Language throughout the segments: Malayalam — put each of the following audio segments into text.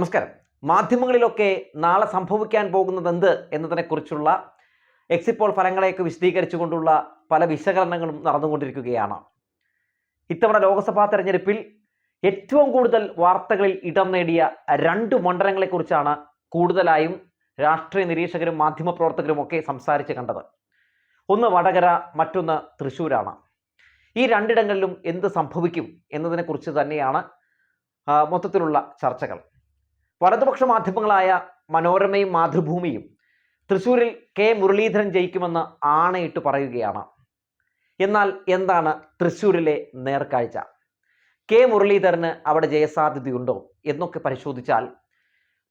നമസ്കാരം. മാധ്യമങ്ങളിലൊക്കെ നാളെ സംഭവിക്കാൻ പോകുന്നത് എന്ത് എന്നതിനെക്കുറിച്ചുള്ള എക്സിപ്പോൾ പോൾ ഫലങ്ങളെയൊക്കെ വിശദീകരിച്ചുകൊണ്ടുള്ള പല വിശകലനങ്ങളും നടന്നുകൊണ്ടിരിക്കുകയാണ്. ഇത്തവണ ലോക്സഭാ തെരഞ്ഞെടുപ്പിൽ ഏറ്റവും കൂടുതൽ വാർത്തകളിൽ ഇടം നേടിയ രണ്ട് മണ്ഡലങ്ങളെക്കുറിച്ചാണ് കൂടുതലായും രാഷ്ട്രീയ നിരീക്ഷകരും മാധ്യമപ്രവർത്തകരും ഒക്കെ സംസാരിച്ച് കണ്ടത്. ഒന്ന് വടകര മറ്റൊന്ന് തൃശ്ശൂരാണ്. ഈ രണ്ടിടങ്ങളിലും എന്ത് സംഭവിക്കും എന്നതിനെക്കുറിച്ച് തന്നെയാണ് മൊത്തത്തിലുള്ള ചർച്ചകൾ. വലതുപക്ഷ മാധ്യമങ്ങളായ മനോരമയും മാതൃഭൂമിയും തൃശൂരിൽ കെ മുരളീധരൻ ജയിക്കുമെന്ന് ആണയിട്ട് പറയുകയാണ്. എന്നാൽ എന്താണ് തൃശ്ശൂരിലെ നേർക്കാഴ്ച? കെ മുരളീധരന് അവിടെ ജയസാധ്യതയുണ്ടോ എന്നൊക്കെ പരിശോധിച്ചാൽ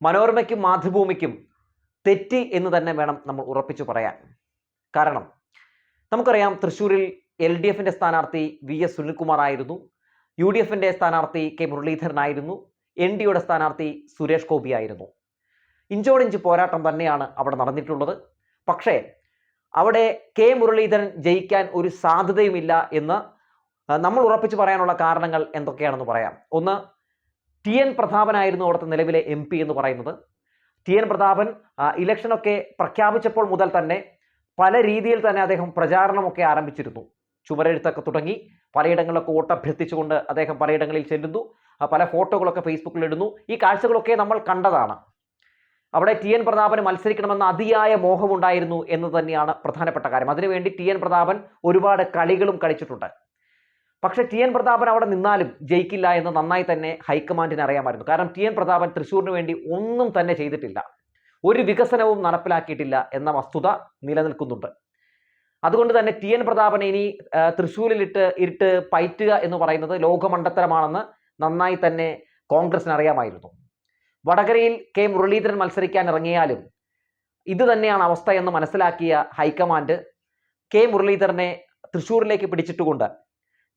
മനോരമയ്ക്കും മാതൃഭൂമിക്കും തെറ്റി എന്ന് തന്നെ വേണം നമ്മൾ ഉറപ്പിച്ചു പറയാൻ. കാരണം നമുക്കറിയാം തൃശ്ശൂരിൽ എൽ ഡി എഫിന്റെ സ്ഥാനാർത്ഥി വി എസ് സുനിൽകുമാർ ആയിരുന്നു യു ഡി എഫിന്റെ സ്ഥാനാർത്ഥി കെ മുരളീധരനായിരുന്നു. എൻ ഡിയുടെ സ്ഥാനാർത്ഥി സുരേഷ് ഗോപി ആയിരുന്നു. ഇഞ്ചോടിഞ്ച് പോരാട്ടം തന്നെയാണ് അവിടെ നടന്നിട്ടുള്ളത്. പക്ഷേ അവിടെ കെ മുരളീധരൻ ജയിക്കാൻ ഒരു സാധ്യതയുമില്ല എന്ന് നമ്മൾ ഉറപ്പിച്ച് പറയാനുള്ള കാരണങ്ങൾ എന്തൊക്കെയാണെന്ന് പറയാം. ഒന്ന് ടി എൻ പ്രതാപനായിരുന്നു അവിടുത്തെ നിലവിലെ എം പി എന്ന് പറയുന്നത്. ടി എൻ പ്രതാപൻ ഇലക്ഷനൊക്കെ പ്രഖ്യാപിച്ചപ്പോൾ മുതൽ തന്നെ പല രീതിയിൽ തന്നെ അദ്ദേഹം പ്രചാരണമൊക്കെ ആരംഭിച്ചിരുന്നു. ചുമരെഴുത്തൊക്കെ തുടങ്ങി പലയിടങ്ങളിലൊക്കെ വോട്ടഭ്യർത്ഥിച്ചുകൊണ്ട് അദ്ദേഹം പലയിടങ്ങളിൽ ചെല്ലുന്നു. പല ഫോട്ടോകളൊക്കെ ഫേസ്ബുക്കിൽ ഇടുന്നു. ഈ കാഴ്ചകളൊക്കെ നമ്മൾ കണ്ടതാണ്. അവിടെ ടി എൻ പ്രതാപന് മത്സരിക്കണമെന്ന അതിയായ മോഹമുണ്ടായിരുന്നു എന്ന് തന്നെയാണ് പ്രധാനപ്പെട്ട കാര്യം. അതിനുവേണ്ടി ടി എൻ പ്രതാപൻ ഒരുപാട് കളികളും കളിച്ചിട്ടുണ്ട്. പക്ഷേ ടി എൻ പ്രതാപൻ അവിടെ നിന്നാലും ജയിക്കില്ല എന്ന് നന്നായി തന്നെ ഹൈക്കമാൻഡിന് അറിയാമായിരുന്നു. കാരണം ടി എൻ പ്രതാപൻ തൃശ്ശൂരിന് വേണ്ടി ഒന്നും തന്നെ ചെയ്തിട്ടില്ല. ഒരു വികസനവും നടപ്പിലാക്കിയിട്ടില്ല എന്ന വസ്തുത നിലനിൽക്കുന്നുണ്ട്. അതുകൊണ്ട് തന്നെ ടി എൻ പ്രതാപനെ ഇനി തൃശ്ശൂരിലിട്ട് ഇരുട്ട് പയറ്റുക എന്ന് പറയുന്നത് ലോകമണ്ടത്തരമാണെന്ന് നന്നായി തന്നെ കോൺഗ്രസിന് അറിയാമായിരുന്നു വടകരയിൽ കെ മുരളീധരൻ മത്സരിക്കാൻ ഇറങ്ങിയാലും ഇത് തന്നെയാണ് അവസ്ഥ എന്ന് മനസ്സിലാക്കിയ ഹൈക്കമാൻഡ് കെ മുരളീധരനെ തൃശ്ശൂരിലേക്ക് പിടിച്ചിട്ടുകൊണ്ട്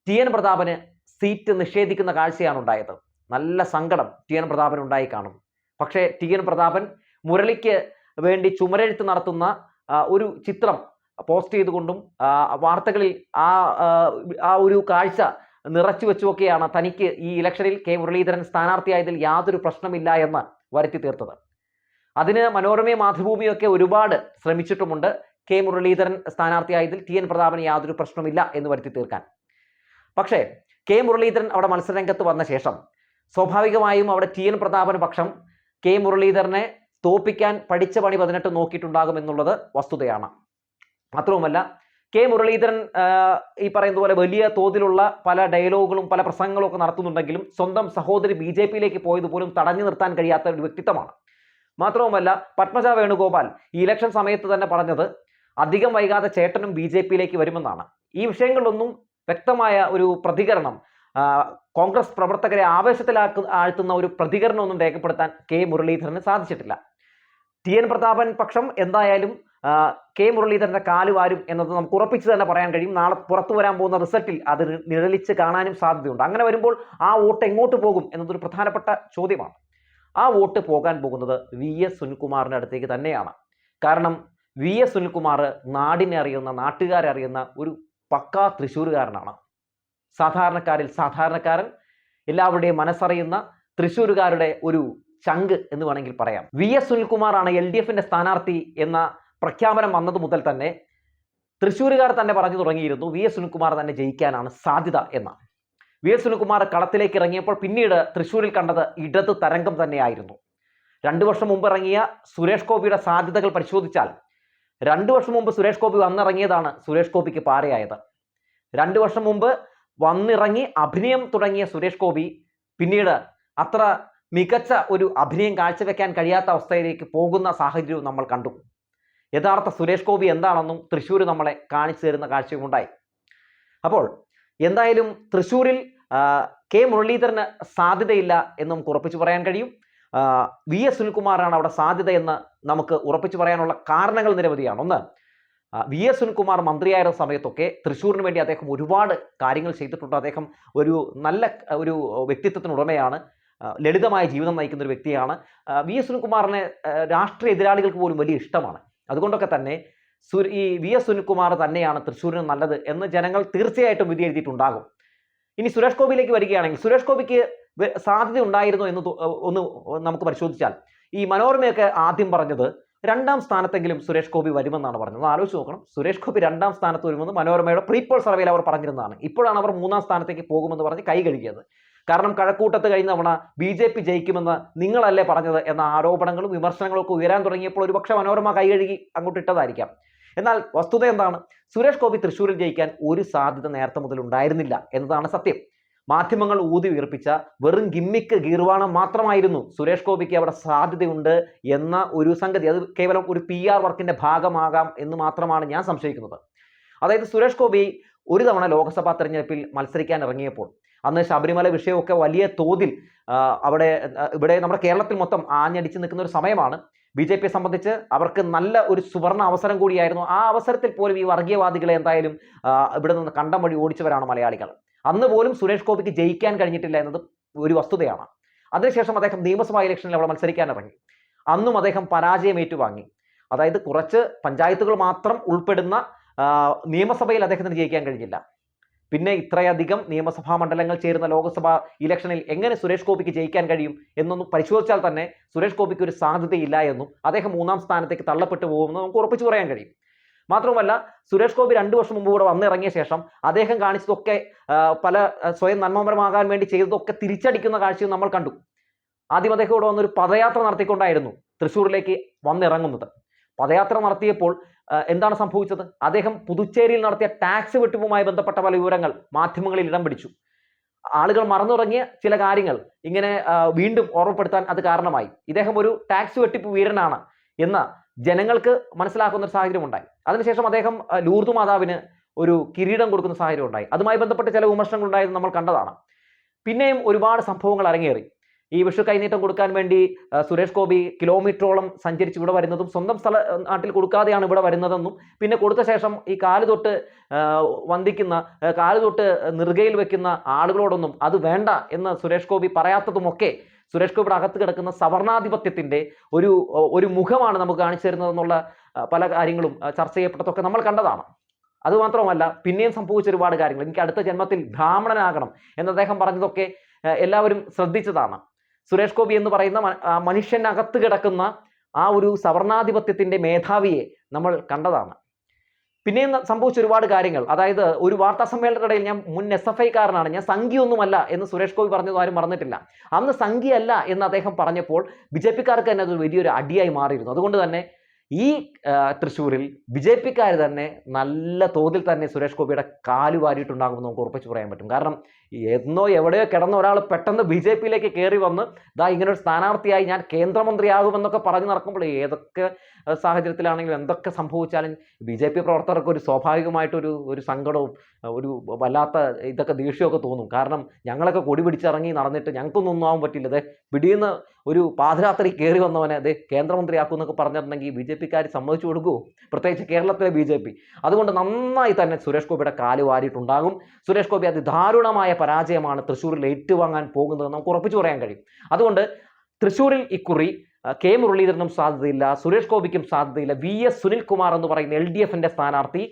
ടി എൻ പ്രതാപന് സീറ്റ് നിഷേധിക്കുന്ന കാഴ്ചയാണ് ഉണ്ടായത്. നല്ല സങ്കടം ടി എൻ പ്രതാപൻ ഉണ്ടായി കാണും. പക്ഷേ ടി എൻ പ്രതാപൻ മുരളിക്ക് വേണ്ടി ചുമരെഴുത്ത് നടത്തുന്ന ഒരു ചിത്രം പോസ്റ്റ് ചെയ്തുകൊണ്ടും വാർത്തകളിൽ ആ ആ, ഒരു കാഴ്ച നിറച്ചു വെച്ചുമൊക്കെയാണ് തനിക്ക് ഈ ഇലക്ഷനിൽ കെ മുരളീധരൻ സ്ഥാനാർത്ഥിയായതിൽ യാതൊരു പ്രശ്നമില്ല എന്ന് വരുത്തി തീർത്തത്. അതിന് മനോരമ മാതൃഭൂമിയൊക്കെ ഒരുപാട് ശ്രമിച്ചിട്ടുമുണ്ട് കെ മുരളീധരൻ സ്ഥാനാർത്ഥിയായതിൽ ടി എൻ പ്രതാപന് യാതൊരു പ്രശ്നമില്ല എന്ന് വരുത്തി തീർക്കാൻ. പക്ഷേ കെ മുരളീധരൻ അവിടെ മത്സരരംഗത്ത് വന്ന ശേഷം സ്വാഭാവികമായും അവിടെ ടി എൻ പ്രതാപന് പക്ഷം കെ മുരളീധരനെ തോപ്പിക്കാൻ പഠിച്ച പണി പതിനെട്ട് നോക്കിയിട്ടുണ്ടാകും എന്നുള്ളത് വസ്തുതയാണ്. മാത്രവുമല്ല കെ മുരളീധരൻ ഈ പറയുന്ന പോലെ വലിയ തോതിലുള്ള പല ഡയലോഗുകളും പല പ്രസംഗങ്ങളും ഒക്കെ നടത്തുന്നുണ്ടെങ്കിലും സ്വന്തം സഹോദരി ബി ജെ പിയിലേക്ക് പോയത് പോലും തടഞ്ഞു നിർത്താൻ കഴിയാത്ത ഒരു വ്യക്തിത്വമാണ്. മാത്രവുമല്ല പത്മജ വേണുഗോപാൽ ഈ ഇലക്ഷൻ സമയത്ത് തന്നെ പറഞ്ഞത് അധികം വൈകാതെ ചേട്ടനും ബി ജെ പിയിലേക്ക് വരുമെന്നാണ്. ഈ വിഷയങ്ങളിലൊന്നും വ്യക്തമായ ഒരു പ്രതികരണം കോൺഗ്രസ് പ്രവർത്തകരെ ആവേശത്തിലാക്കു ആഴ്ത്തുന്ന ഒരു പ്രതികരണമൊന്നും രേഖപ്പെടുത്താൻ കെ മുരളീധരന് സാധിച്ചിട്ടില്ല. ടി എൻ പ്രതാപൻ പക്ഷം എന്തായാലും കെ മുരളീധരന്റെ കാലുവാരും എന്നത് നമുക്ക് ഉറപ്പിച്ച് തന്നെ പറയാൻ കഴിയും. നാളെ പുറത്തു വരാൻ പോകുന്ന റിസൾട്ടിൽ അത് നിഴലിച്ച് കാണാനും സാധ്യതയുണ്ട്. അങ്ങനെ വരുമ്പോൾ ആ വോട്ട് എങ്ങോട്ട് പോകും എന്നതൊരു പ്രധാനപ്പെട്ട ചോദ്യമാണ്. ആ വോട്ട് പോകാൻ പോകുന്നത് വി എസ് സുനിൽകുമാറിന്റെ അടുത്തേക്ക് തന്നെയാണ്. കാരണം വി എസ് സുനിൽകുമാർ നാടിനെ അറിയുന്ന നാട്ടുകാരെ അറിയുന്ന ഒരു പക്കാ തൃശ്ശൂരുകാരനാണ്. സാധാരണക്കാരിൽ സാധാരണക്കാരൻ എല്ലാവരുടെയും മനസ്സറിയുന്ന തൃശ്ശൂരുകാരുടെ ഒരു ചങ്ക് എന്ന് വേണമെങ്കിൽ പറയാം. വി എസ് സുനിൽകുമാറാണ് എൽ ഡി എഫിന്റെ സ്ഥാനാർത്ഥി എന്ന പ്രഖ്യാപനം വന്നത് മുതൽ തന്നെ തൃശ്ശൂരുകാർ തന്നെ പറഞ്ഞു തുടങ്ങിയിരുന്നു വി എസ് സുനിൽകുമാർ തന്നെ ജയിക്കാനാണ് സാധ്യത എന്ന് വി എസ് സുനിൽകുമാർ കളത്തിലേക്ക് ഇറങ്ങിയപ്പോൾ പിന്നീട് തൃശ്ശൂരിൽ കണ്ടത് ഇടത് തരംഗം തന്നെയായിരുന്നു. രണ്ടു വർഷം മുമ്പ് ഇറങ്ങിയ സുരേഷ് ഗോപിയുടെ സാധ്യതകൾ പരിശോധിച്ചാൽ രണ്ടു വർഷം മുമ്പ് സുരേഷ് ഗോപി വന്നിറങ്ങിയതാണ് സുരേഷ് ഗോപിക്ക് പാരയായത്. രണ്ടു വർഷം മുമ്പ് വന്നിറങ്ങി അഭിനയം തുടങ്ങിയ സുരേഷ് ഗോപി പിന്നീട് അത്ര മികച്ച ഒരു അഭിനയം കാഴ്ചവെക്കാൻ കഴിയാത്ത അവസ്ഥയിലേക്ക് പോകുന്ന സാഹചര്യവും നമ്മൾ കണ്ടു. യഥാർത്ഥ സുരേഷ് ഗോപി എന്താണെന്നും തൃശ്ശൂർ നമ്മളെ കാണിച്ചു തരുന്ന കാഴ്ചയും ഉണ്ടായി അപ്പോൾ എന്തായാലും തൃശ്ശൂരിൽ കെ മുരളീധരന് സാധ്യതയില്ല എന്ന് ഉറപ്പിച്ചു പറയാൻ കഴിയും. വി എസ് സുനിൽകുമാറാണ് അവിടെ സാധ്യതയെന്ന് നമുക്ക് ഉറപ്പിച്ചു പറയാനുള്ള കാരണങ്ങൾ നിരവധിയാണ്. ഒന്ന് വി എസ് സുനിൽകുമാർ മന്ത്രിയായിരുന്ന സമയത്തൊക്കെ തൃശ്ശൂരിന് വേണ്ടി അദ്ദേഹം ഒരുപാട് കാര്യങ്ങൾ ചെയ്തിട്ടുണ്ട്. അദ്ദേഹം ഒരു നല്ല ഒരു വ്യക്തിത്വത്തിന് ഉടമയാണ്. ലളിതമായ ജീവിതം നയിക്കുന്ന ഒരു വ്യക്തിയാണ്. വി എസ് സുനിൽകുമാറിനെ രാഷ്ട്രീയ എതിരാളികൾക്ക് പോലും വലിയ ഇഷ്ടമാണ്. അതുകൊണ്ടൊക്കെ തന്നെ ഈ വി എസ് സുനിൽകുമാർ തന്നെയാണ് തൃശ്ശൂരിന് നല്ലത് എന്ന് ജനങ്ങൾ തീർച്ചയായിട്ടും വിധി എഴുതിയിട്ടുണ്ടാകും ഇനി സുരേഷ് ഗോപിയിലേക്ക് വരികയാണെങ്കിൽ സുരേഷ് ഗോപിക്ക് സാധ്യത ഉണ്ടായിരുന്നു എന്ന് ഒന്ന് നമുക്ക് പരിശോധിച്ചാൽ ഈ മനോരമയൊക്കെ ആദ്യം പറഞ്ഞത് രണ്ടാം സ്ഥാനത്തെങ്കിലും സുരേഷ് ഗോപി വരുമെന്നാണ് പറഞ്ഞത്. ആലോചിച്ച് നോക്കണം. സുരേഷ് ഗോപി രണ്ടാം സ്ഥാനത്ത് വരുമെന്ന് മനോരമയുടെ പ്രീപോൾ സർവേയിൽ അവർ പറഞ്ഞിരുന്നതാണ്. ഇപ്പോഴാണ് അവർ മൂന്നാം സ്ഥാനത്തേക്ക് പോകുമെന്ന് പറഞ്ഞ് കൈ കഴുകിയത്. കാരണം കഴക്കൂട്ടത്ത് കഴിഞ്ഞ തവണ ബി ജെ പി ജയിക്കുമെന്ന് നിങ്ങളല്ലേ പറഞ്ഞത് എന്ന ആരോപണങ്ങളും വിമർശനങ്ങളും ഒക്കെ ഉയരാൻ തുടങ്ങിയപ്പോൾ ഒരുപക്ഷെ മനോരമ കൈ കഴുകി അങ്ങോട്ട് ഇട്ടതായിരിക്കാം. എന്നാൽ വസ്തുത എന്താണ്? സുരേഷ് ഗോപി തൃശ്ശൂരിൽ ജയിക്കാൻ ഒരു സാധ്യത നേരത്തെ മുതൽ ഉണ്ടായിരുന്നില്ല എന്നതാണ് സത്യം. മാധ്യമങ്ങൾ ഊതി ഉയർപ്പിച്ച വെറും ഗിമ്മിക്ക് ഗീർവാണം മാത്രമായിരുന്നു സുരേഷ് ഗോപിക്ക് അവിടെ സാധ്യതയുണ്ട് എന്ന ഒരു സംഗതി. അത് കേവലം ഒരു പി ആർ വർക്കിന്റെ ഭാഗമാകാം എന്ന് മാത്രമാണ് ഞാൻ സംശയിക്കുന്നത്. അതായത് സുരേഷ് ഗോപി ഒരു തവണ ലോക്സഭാ തെരഞ്ഞെടുപ്പിൽ മത്സരിക്കാൻ ഇറങ്ങിയപ്പോൾ അന്ന് ശബരിമല വിഷയമൊക്കെ വലിയ തോതിൽ അവിടെ ഇവിടെ നമ്മുടെ കേരളത്തിൽ മൊത്തം ആഞ്ഞടിച്ച് നിൽക്കുന്ന ഒരു സമയമാണ്. ബി ജെ പിയെ സംബന്ധിച്ച് അവർക്ക് നല്ല ഒരു സുവർണ അവസരം കൂടിയായിരുന്നു. ആ അവസരത്തിൽ പോലും ഈ വർഗീയവാദികളെ എന്തായാലും ഇവിടെ നിന്ന് കണ്ടം വഴി ഓടിച്ചവരാണ് മലയാളികൾ. അന്ന് പോലും സുരേഷ് ഗോപിക്ക് ജയിക്കാൻ കഴിഞ്ഞിട്ടില്ല എന്നത് ഒരു വസ്തുതയാണ്. അതിനുശേഷം അദ്ദേഹം നിയമസഭാ ഇലക്ഷനിൽ അവിടെ മത്സരിക്കാൻ ഇറങ്ങി. അന്നും അദ്ദേഹം പരാജയം ഏറ്റുവാങ്ങി. അതായത് കുറച്ച് പഞ്ചായത്തുകൾ മാത്രം ഉൾപ്പെടുന്ന നിയമസഭയിൽ അദ്ദേഹത്തിന് ജയിക്കാൻ കഴിഞ്ഞില്ല. പിന്നെ ഇത്രയധികം നിയമസഭാ മണ്ഡലങ്ങൾ ചേരുന്ന ലോക്സഭാ ഇലക്ഷനിൽ എങ്ങനെ സുരേഷ് ഗോപിക്ക് ജയിക്കാൻ കഴിയും എന്നൊന്നും പരിശോധിച്ചാൽ തന്നെ സുരേഷ് ഗോപിക്ക് ഒരു സാധ്യതയില്ല എന്നും അദ്ദേഹം മൂന്നാം സ്ഥാനത്തേക്ക് തള്ളപ്പെട്ടു പോകുമെന്ന് നമുക്ക് ഉറപ്പിച്ചു പറയാൻ കഴിയും. മാത്രമല്ല സുരേഷ് ഗോപി രണ്ടു വർഷം മുമ്പ് ഇവിടെ വന്നിറങ്ങിയ ശേഷം അദ്ദേഹം കാണിച്ചതൊക്കെ പല സ്വയം നന്മപരമാകാൻ വേണ്ടി ചെയ്തതൊക്കെ തിരിച്ചടിക്കുന്ന കാഴ്ചയും നമ്മൾ കണ്ടു. ആദ്യം അദ്ദേഹം ഇവിടെ വന്നൊരു പദയാത്ര നടത്തിക്കൊണ്ടായിരുന്നു തൃശ്ശൂരിലേക്ക് വന്നിറങ്ങുന്നത്. പദയാത്ര നടത്തിയപ്പോൾ എന്താണ് സംഭവിച്ചത്? അദ്ദേഹം പുതുച്ചേരിയിൽ നടത്തിയ ടാക്സ് വെട്ടിപ്പുമായി ബന്ധപ്പെട്ട പല വിവരങ്ങൾ മാധ്യമങ്ങളിൽ ഇടം പിടിച്ചു. ആളുകൾ മറന്നുറങ്ങിയ ചില കാര്യങ്ങൾ ഇങ്ങനെ വീണ്ടും ഓർമ്മപ്പെടുത്താൻ അത് കാരണമായി. ഇദ്ദേഹം ഒരു ടാക്സ് വെട്ടിപ്പ് വീരനാണ് എന്ന ജനങ്ങൾക്ക് മനസ്സിലാക്കുന്ന ഒരു സാഹചര്യം ഉണ്ടായി. അതിനുശേഷം അദ്ദേഹം ലൂർദു മാതാവിന് ഒരു കിരീടം കൊടുക്കുന്ന സാഹചര്യം ഉണ്ടായി. അതുമായി ബന്ധപ്പെട്ട് ചില വിമർശനങ്ങൾ ഉണ്ടായത് നമ്മൾ കണ്ടതാണ്. പിന്നെയും ഒരുപാട് സംഭവങ്ങൾ അരങ്ങേറി. ഈ വിഷു കൈനീട്ടം കൊടുക്കാൻ വേണ്ടി സുരേഷ് ഗോപി കിലോമീറ്ററോളം സഞ്ചരിച്ച് ഇവിടെ വരുന്നതും സ്വന്തം സ്ഥല നാട്ടിൽ കൊടുക്കാതെയാണ് ഇവിടെ വരുന്നതെന്നും പിന്നെ കൊടുത്ത ശേഷം ഈ കാൽ തൊട്ട് വന്ദിക്കുന്ന കാൽ തൊട്ട് നെറുകയിൽ വെക്കുന്ന ആളുകളോടൊന്നും അത് വേണ്ട എന്ന് സുരേഷ് ഗോപി പറയാത്തതുമൊക്കെ സുരേഷ് ഗോപിയുടെ അകത്ത് കിടക്കുന്ന സവർണാധിപത്യത്തിന്റെ ഒരു ഒരു മുഖമാണ് നമുക്ക് കാണിച്ചു തരുന്നതെന്നുള്ള പല കാര്യങ്ങളും ചർച്ച ചെയ്യപ്പെട്ടതൊക്കെ നമ്മൾ കണ്ടതാണ്. അതുമാത്രമല്ല പിന്നെയും സംഭവിച്ച ഒരുപാട് കാര്യങ്ങൾ. എനിക്ക് അടുത്ത ജന്മത്തിൽ ബ്രാഹ്മണനാകണം എന്ന് അദ്ദേഹം പറഞ്ഞതൊക്കെ എല്ലാവരും ശ്രദ്ധിച്ചതാണ്. സുരേഷ് ഗോപി എന്ന് പറയുന്ന മനുഷ്യനകത്ത് കിടക്കുന്ന ആ ഒരു സവർണാധിപത്യത്തിന്റെ മേധാവിയെ നമ്മൾ കണ്ടതാണ്. പിന്നെയും സംഭവിച്ച ഒരുപാട് കാര്യങ്ങൾ. അതായത് ഒരു വാർത്താ സമ്മേളനത്തിനിടയിൽ ഞാൻ മുൻ എസ് എഫ് ഐക്കാരനാണ്. ഞാൻ സംഖ്യയൊന്നുമല്ല എന്ന് സുരേഷ് ഗോപി പറഞ്ഞത് ആരും പറഞ്ഞിട്ടില്ല അന്ന് സംഖ്യയല്ല എന്ന് അദ്ദേഹം പറഞ്ഞപ്പോൾ ബി ജെ പിക്കാർക്ക് തന്നെ അത് വലിയൊരു അടിയായി മാറിയിരുന്നു. അതുകൊണ്ട് തന്നെ ഈ തൃശ്ശൂരിൽ ബി ജെ പിക്കാർ തന്നെ നല്ല തോതിൽ തന്നെ സുരേഷ് ഗോപിയുടെ കാൽ വാരിയിട്ടുണ്ടാകുമെന്ന് നമുക്ക് ഉറപ്പിച്ച് പറയാൻ പറ്റും. കാരണം എന്നോ എവിടെയോ കിടന്ന ഒരാൾ പെട്ടെന്ന് ബി ജെ പിയിലേക്ക് കയറി വന്ന് ദാ ഇങ്ങനൊരു സ്ഥാനാർത്ഥിയായി ഞാൻ കേന്ദ്രമന്ത്രിയാകുമെന്നൊക്കെ പറഞ്ഞു നടക്കുമ്പോൾ ഏതൊക്കെ സാഹചര്യത്തിലാണെങ്കിലും എന്തൊക്കെ സംഭവിച്ചാലും ബി ജെ പി പ്രവർത്തകർക്ക് ഒരു സ്വാഭാവികമായിട്ടൊരു ഒരു സങ്കടവും ഒരു വല്ലാത്ത ഇതൊക്കെ ദേഷ്യമൊക്കെ തോന്നും. കാരണം ഞങ്ങളൊക്കെ കൊടി പിടിച്ചിറങ്ങി നടന്നിട്ട് ഞങ്ങൾക്കൊന്നും ഒന്നും ആവാൻ പറ്റില്ല. അതെ പിടിയുന്ന ഒരു പാതിരാത്രി കയറി വന്നവനെ അതെ കേന്ദ്രമന്ത്രിയാക്കും എന്നൊക്കെ പറഞ്ഞിട്ടുണ്ടെങ്കിൽ ബി ജെ പിക്കാർ സമ്മതിച്ചു കൊടുക്കുമോ പ്രത്യേകിച്ച് കേരളത്തിലെ ബി ജെ പി. അതുകൊണ്ട് നന്നായി തന്നെ സുരേഷ് ഗോപിയുടെ കാൽ വാരിയിട്ടുണ്ടാകും. സുരേഷ് ഗോപി അതിദാരുണമായ പരാജയമാണ് തൃശ്ശൂരിൽ ഏറ്റുവാങ്ങാൻ പോകുന്നത് നമുക്ക് ഉറപ്പിച്ചു പറയാൻ കഴിയും. അതുകൊണ്ട് തൃശ്ശൂരിൽ ഇക്കുറി കെ മുരളീധരനും സാധ്യതയില്ല സുരേഷ് ഗോപിക്കും സാധ്യതയില്ല വി എസ് സുനിൽകുമാർ എന്ന് പറയുന്ന എൽ ഡി എഫിന്റെ സ്ഥാനാർത്ഥി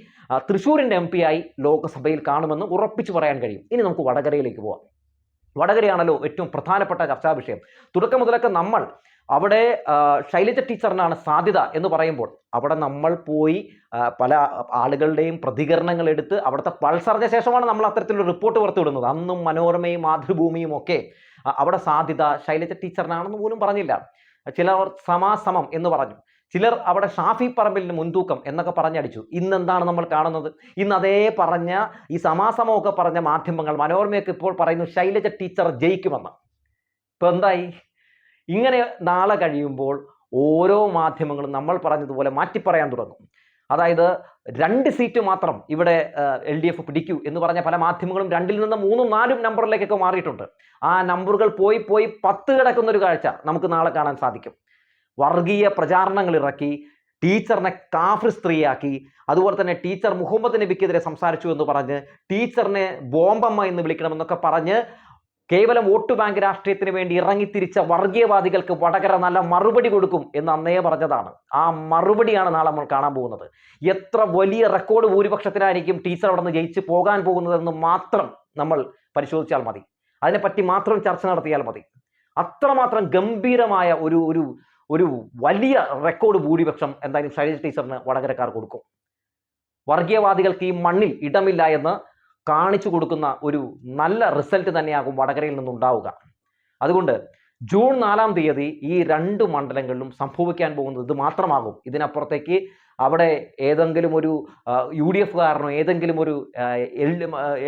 തൃശ്ശൂരിന്റെ എം പി ആയി ലോക്സഭയിൽ കാണുമെന്ന് ഉറപ്പിച്ചു പറയാൻ കഴിയും. ഇനി നമുക്ക് വടകരയിലേക്ക് പോവാം. വടകരയാണല്ലോ ഏറ്റവും പ്രധാനപ്പെട്ട ചർച്ചാ വിഷയം. തുടക്കം മുതലൊക്കെ നമ്മൾ അവിടെ ശൈലജ ടീച്ചറിനാണ് സാധ്യത എന്ന് പറയുമ്പോൾ അവിടെ നമ്മൾ പോയി പല ആളുകളുടെയും പ്രതികരണങ്ങൾ എടുത്ത് അവിടുത്തെ പൾസറിഞ്ഞ ശേഷമാണ് നമ്മൾ അത്തരത്തിലൊരു റിപ്പോർട്ട് പുറത്തുവിടുന്നത് അന്നും മനോരമയും മാതൃഭൂമിയും ഒക്കെ അവിടെ സാധ്യത ശൈലജ ടീച്ചറിനാണെന്ന് പോലും പറഞ്ഞില്ല. ചിലർ സമാസമം എന്ന് പറഞ്ഞു. ചിലർ അവിടെ ഷാഫി പറമ്പിലിന് മുൻതൂക്കം എന്നൊക്കെ പറഞ്ഞടിച്ചു ഇന്ന് എന്താണ് നമ്മൾ കാണുന്നത്? ഇന്ന് അതേ പറഞ്ഞ ഈ സമാസമൊക്കെ പറഞ്ഞ മാധ്യമങ്ങൾ മനോരമയൊക്കെ ഇപ്പോൾ പറയുന്നു ശൈലജ ടീച്ചർ ജയിക്കുമെന്ന്. ഇപ്പൊ എന്തായി? ഇങ്ങനെ നാളെ കഴിയുമ്പോൾ ഓരോ മാധ്യമങ്ങളും നമ്മൾ പറഞ്ഞതുപോലെ മാറ്റി പറയാൻ തുടങ്ങും. അതായത് രണ്ട് സീറ്റ് മാത്രം ഇവിടെ എൽ ഡി എഫ് പിടിക്കൂ എന്ന് പറഞ്ഞ പല മാധ്യമങ്ങളും രണ്ടിൽ നിന്ന് മൂന്നും നാലും നമ്പറിലേക്കൊക്കെ മാറിയിട്ടുണ്ട്. ആ നമ്പറുകൾ പോയി പോയി പത്ത് കിടക്കുന്ന ഒരു കാഴ്ച നമുക്ക് നാളെ കാണാൻ സാധിക്കും. വർഗീയ പ്രചാരണങ്ങൾ ഇറക്കി ടീച്ചറിനെ കാഫിർ സ്ത്രീയാക്കി അതുപോലെ തന്നെ ടീച്ചർ മുഹമ്മദ് നബിക്കെതിരെ സംസാരിച്ചു എന്ന് പറഞ്ഞ് ടീച്ചറിനെ ബോംബമ്മ എന്ന് വിളിക്കണമെന്നൊക്കെ പറഞ്ഞ് കേവലം വോട്ട് ബാങ്ക് രാഷ്ട്രീയത്തിന് വേണ്ടി ഇറങ്ങിത്തിരിച്ച വർഗീയവാദികൾക്ക് വടകര നല്ല മറുപടി കൊടുക്കും എന്ന് അന്നേ പറഞ്ഞതാണ്. ആ മറുപടിയാണ് നാളെ നമ്മൾ കാണാൻ പോകുന്നത്. എത്ര വലിയ റെക്കോർഡ് ഭൂരിപക്ഷത്തിനായിരിക്കും ടീച്ചർ അവിടെ നിന്ന് ജയിച്ച് പോകാൻ പോകുന്നതെന്ന് മാത്രം നമ്മൾ പരിശോധിച്ചാൽ മതി. അതിനെപ്പറ്റി മാത്രം ചർച്ച നടത്തിയാൽ മതി. അത്രമാത്രം ഗംഭീരമായ ഒരു ഒരു ഒരു വലിയ റെക്കോർഡ് ഭൂരിപക്ഷം എന്തായാലും ശൈലജ ടീച്ചറിന് വടകരക്കാർ കൊടുക്കും. വർഗീയവാദികൾക്ക് ഈ മണ്ണിൽ ഇടമില്ല എന്ന് കാണിച്ചു കൊടുക്കുന്ന ഒരു നല്ല റിസൾട്ട് തന്നെയാകും വടകരയിൽ നിന്നുണ്ടാവുക. അതുകൊണ്ട് ജൂൺ നാലാം തീയതി ഈ രണ്ട് മണ്ഡലങ്ങളിലും സംഭവിക്കാൻ പോകുന്നത് ഇത് മാത്രമാകും. ഇതിനപ്പുറത്തേക്ക് അവിടെ ഏതെങ്കിലും ഒരു യു ഡി എഫ് കാരനോ ഏതെങ്കിലും ഒരു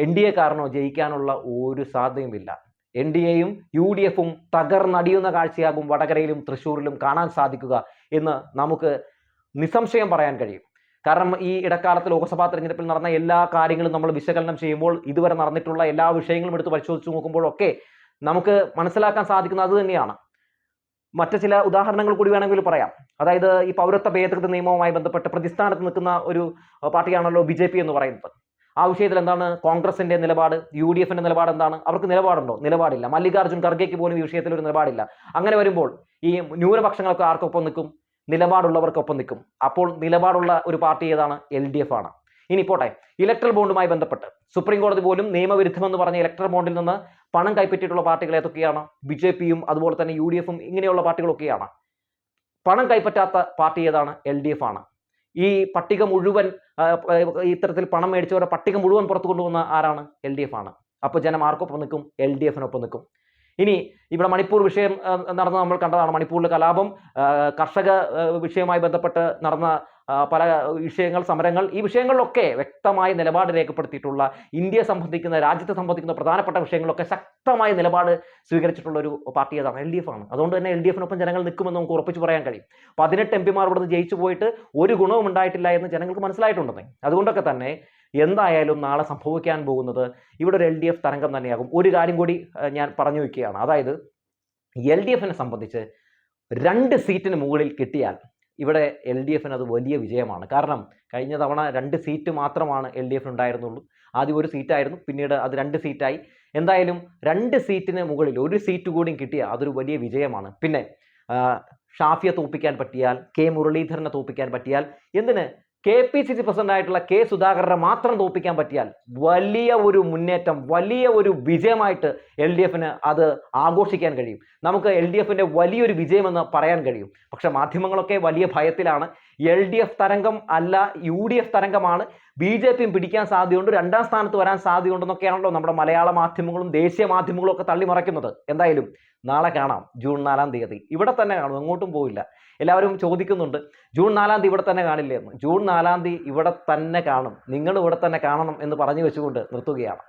എൻ ഡി എ കാരനോ ജയിക്കാനുള്ള ഒരു സാധ്യതയുമില്ല. എൻ ഡി എയും യു ഡി എഫും തകർന്നടിയുന്ന കാഴ്ചയാകും വടകരയിലും തൃശ്ശൂരിലും കാണാൻ സാധിക്കുക എന്ന് നമുക്ക് നിസ്സംശയം പറയാൻ കഴിയും. കാരണം ഈ ഇടക്കാലത്ത് ലോക്സഭാ തെരഞ്ഞെടുപ്പിൽ നടന്ന എല്ലാ കാര്യങ്ങളും നമ്മൾ വിശകലനം ചെയ്യുമ്പോൾ ഇതുവരെ നടന്നിട്ടുള്ള എല്ലാ വിഷയങ്ങളും എടുത്ത് പരിശോധിച്ച് നോക്കുമ്പോഴൊക്കെ നമുക്ക് മനസ്സിലാക്കാൻ സാധിക്കുന്നത് അത് തന്നെയാണ്. മറ്റു ചില ഉദാഹരണങ്ങൾ കൂടി വേണമെങ്കിൽ പറയാം. അതായത് ഈ പൗരത്വ ഭേദഗതി നിയമവുമായി ബന്ധപ്പെട്ട് പ്രതിസ്ഥാനത്ത് നിൽക്കുന്ന ഒരു പാർട്ടിയാണല്ലോ ബി എന്ന് പറയുന്നത്. ആ വിഷയത്തിൽ എന്താണ്? കോൺഗ്രസിന്റെ നിലപാട് യു ഡി എഫിന്റെ നിലപാട് എന്താണ്? അവർക്ക് നിലപാടുണ്ടോ? നിലപാടില്ല. മല്ലികാർജുൻ ഖർഗെക്ക് പോലും ഈ വിഷയത്തിൽ ഒരു നിലപാടില്ല. അങ്ങനെ വരുമ്പോൾ ഈ ന്യൂനപക്ഷങ്ങൾക്ക് ആർക്കൊപ്പം നിൽക്കും? നിലപാടുള്ളവർക്കൊപ്പം നിൽക്കും. അപ്പോൾ നിലപാടുള്ള ഒരു പാർട്ടി ഏതാണ്? എൽ ഡി എഫ് ആണ്. ഇനി പോട്ടെ. ഇലക്ട്രൽ ബോണ്ടുമായി ബന്ധപ്പെട്ട് സുപ്രീം കോടതി പോലും നിയമവിരുദ്ധമെന്ന് പറഞ്ഞ ഇലക്ട്രൽ ബോണ്ടിൽ നിന്ന് പണം കൈപ്പറ്റിയിട്ടുള്ള പാർട്ടികൾ ഏതൊക്കെയാണ്? ബി ജെ പിയും അതുപോലെ തന്നെ യു ഡി എഫും ഇങ്ങനെയുള്ള പാർട്ടികളൊക്കെയാണ്. പണം കൈപ്പറ്റാത്ത പാർട്ടി ഏതാണ്? എൽ ഡി എഫ് ആണ്. ഈ പട്ടിക മുഴുവൻ ഇത്തരത്തിൽ പണം മേടിച്ചവരുടെ പട്ടിക മുഴുവൻ പുറത്തു കൊണ്ടുവന്ന ആരാണ്? എൽ ഡി എഫ് ആണ്. അപ്പോൾ ജനം ആർക്കൊപ്പം നിൽക്കും? എൽ ഡി എഫിനൊപ്പം നിൽക്കും. ഇനി ഇവിടെ മണിപ്പൂർ വിഷയം നടന്ന നമ്മൾ കണ്ടതാണ്. മണിപ്പൂരിലെ കലാപം കർഷക വിഷയവുമായി ബന്ധപ്പെട്ട് നടന്ന പല വിഷയങ്ങൾ സമരങ്ങൾ ഈ വിഷയങ്ങളിലൊക്കെ വ്യക്തമായ നിലപാട് രേഖപ്പെടുത്തിയിട്ടുള്ള ഇന്ത്യയെ സംബന്ധിക്കുന്ന രാജ്യത്തെ സംബന്ധിക്കുന്ന പ്രധാനപ്പെട്ട വിഷയങ്ങളൊക്കെ ശക്തമായ നിലപാട് സ്വീകരിച്ചിട്ടുള്ള ഒരു പാർട്ടി അതാണ് എൽ ഡി എഫ് ആണ്. അതുകൊണ്ട് തന്നെ എൽ ഡി എഫിനൊപ്പം ജനങ്ങൾ നിൽക്കുമെന്ന് നമുക്ക് ഉറപ്പിച്ച് പറയാൻ കഴിയും. പതിനെട്ട് എം പിമാർ ഇവിടുന്ന് ജയിച്ചു പോയിട്ട് ഒരു ഗുണവും ഉണ്ടായിട്ടില്ല എന്ന് ജനങ്ങൾക്ക് മനസ്സിലായിട്ടുണ്ടെന്നേ. അതുകൊണ്ടൊക്കെ തന്നെ എന്തായാലും നാളെ സംഭവിക്കാൻ പോകുന്നത് ഇവിടെ ഒരു എൽ ഡി എഫ് തരംഗം തന്നെയാകും. ഒരു കാര്യം കൂടി ഞാൻ പറഞ്ഞു വയ്ക്കുകയാണ്. അതായത് എൽ ഡി എഫിനെ സംബന്ധിച്ച് രണ്ട് സീറ്റിന് മുകളിൽ കിട്ടിയാൽ ഇവിടെ എൽ ഡി എഫിന് അത് വലിയ വിജയമാണ്. കാരണം കഴിഞ്ഞ തവണ രണ്ട് സീറ്റ് മാത്രമാണ് എൽ ഡി എഫിന് ഉണ്ടായിരുന്നുള്ളൂ ആദ്യം ഒരു സീറ്റായിരുന്നു പിന്നീട് അത് രണ്ട് സീറ്റായി. എന്തായാലും രണ്ട് സീറ്റിന് മുകളിൽ ഒരു സീറ്റ് കൂടിയും കിട്ടിയാൽ അതൊരു വലിയ വിജയമാണ്. പിന്നെ ഷാഫിയെ തോപ്പിക്കാൻ പറ്റിയാൽ കെ മുരളീധരനെ തോപ്പിക്കാൻ പറ്റിയാൽ എന്തിന്? K P C C president ആയിട്ടുള്ള കെ സുധാകരനെ മാത്രം തോപ്പിക്കാൻ പറ്റിയാൽ വലിയ ഒരു മുന്നേറ്റം വലിയ ഒരു വിജയമായിട്ട് എൽ ഡി എഫിന് അത് ആഘോഷിക്കാൻ കഴിയും. നമുക്ക് എൽ ഡി എഫിന്റെ വലിയൊരു വിജയമെന്ന് പറയാൻ കഴിയും. പക്ഷെ മാധ്യമങ്ങളൊക്കെ വലിയ ഭയത്തിലാണ്. എൽ ഡി എഫ് തരംഗം അല്ല യു ഡി എഫ് തരംഗമാണ്. ബി ജെ പിയും പിടിക്കാൻ സാധ്യതയുണ്ട്. രണ്ടാം സ്ഥാനത്ത് വരാൻ സാധ്യതയുണ്ടെന്നൊക്കെയാണല്ലോ നമ്മുടെ മലയാള മാധ്യമങ്ങളും ദേശീയ മാധ്യമങ്ങളും ഒക്കെ തള്ളിമറയ്ക്കുന്നത്. എന്തായാലും നാളെ കാണാം. ജൂൺ നാലാം തീയതി. ഇവിടെ തന്നെ കാണും. എങ്ങോട്ടും പോയില്ല എല്ലാവരും ചോദിക്കുന്നുണ്ട് ജൂൺ നാലാം തീയതി ഇവിടെ തന്നെ കാണില്ലേ? എന്ന്. ജൂൺ നാലാം തീയതി ഇവിടെ തന്നെ കാണും. നിങ്ങൾ ഇവിടെ തന്നെ കാണണം എന്ന് പറഞ്ഞു വെച്ചുകൊണ്ട് നിർത്തുകയാണ്.